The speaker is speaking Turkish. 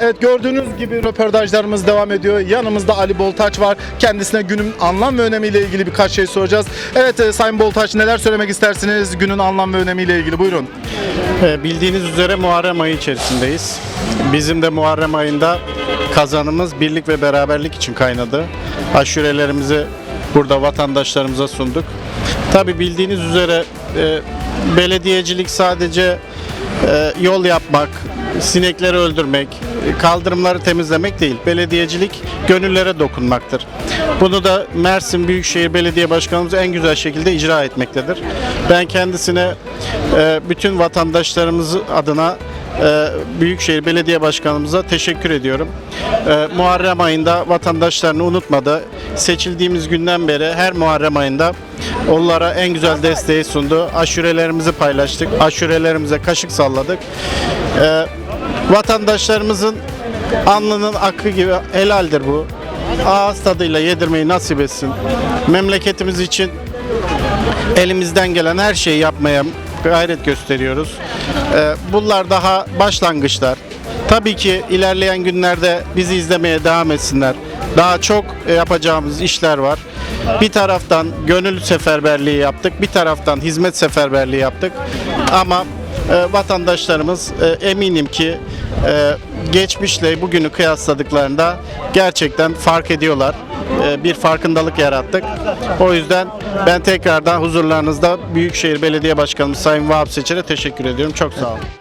Evet gördüğünüz gibi röportajlarımız devam ediyor. Yanımızda Ali Boltaç var. Kendisine günün anlam ve önemiyle ilgili birkaç şey soracağız. Evet e, Sayın Boltaç neler söylemek istersiniz günün anlam ve önemiyle ilgili? Buyurun. Ee, Bildiğiniz üzere Muharrem ayı içerisindeyiz. Bizim de Muharrem ayında kazanımız birlik ve beraberlik için kaynadı. Aşurelerimizi burada vatandaşlarımıza sunduk. Tabi bildiğiniz üzere e, belediyecilik sadece e, yol yapmak, sinekleri öldürmek, kaldırımları temizlemek değil. Belediyecilik gönüllere dokunmaktır. Bunu da Mersin Büyükşehir Belediye Başkanımız en güzel şekilde icra etmektedir. Ben kendisine e, bütün vatandaşlarımız adına e, Büyükşehir Belediye Başkanımıza teşekkür ediyorum. E, Muharrem ayında vatandaşlarını unutmadı. Seçildiğimiz günden beri her Muharrem ayında onlara en güzel desteği sundu. Aşurelerimizi paylaştık. Aşurelerimize kaşık salladık. E, vatandaşlarımızın alnının akı gibi helaldir bu. Ağız tadıyla yedirmeyi nasip etsin. Memleketimiz için elimizden gelen her şeyi yapmaya gayret gösteriyoruz. Ee, Bunlar daha başlangıçlar. Tabii ki ilerleyen günlerde bizi izlemeye devam etsinler. Daha çok e, yapacağımız işler var. Bir taraftan gönül seferberliği yaptık, bir taraftan hizmet seferberliği yaptık. Ama e, vatandaşlarımız e, eminim ki geçmişle bugünü kıyasladıklarında gerçekten fark ediyorlar. Bir farkındalık yarattık. O yüzden ben tekrardan huzurlarınızda Büyükşehir Belediye Başkanımız Sayın Vahap Seçer'e teşekkür ediyorum. Çok sağ olun.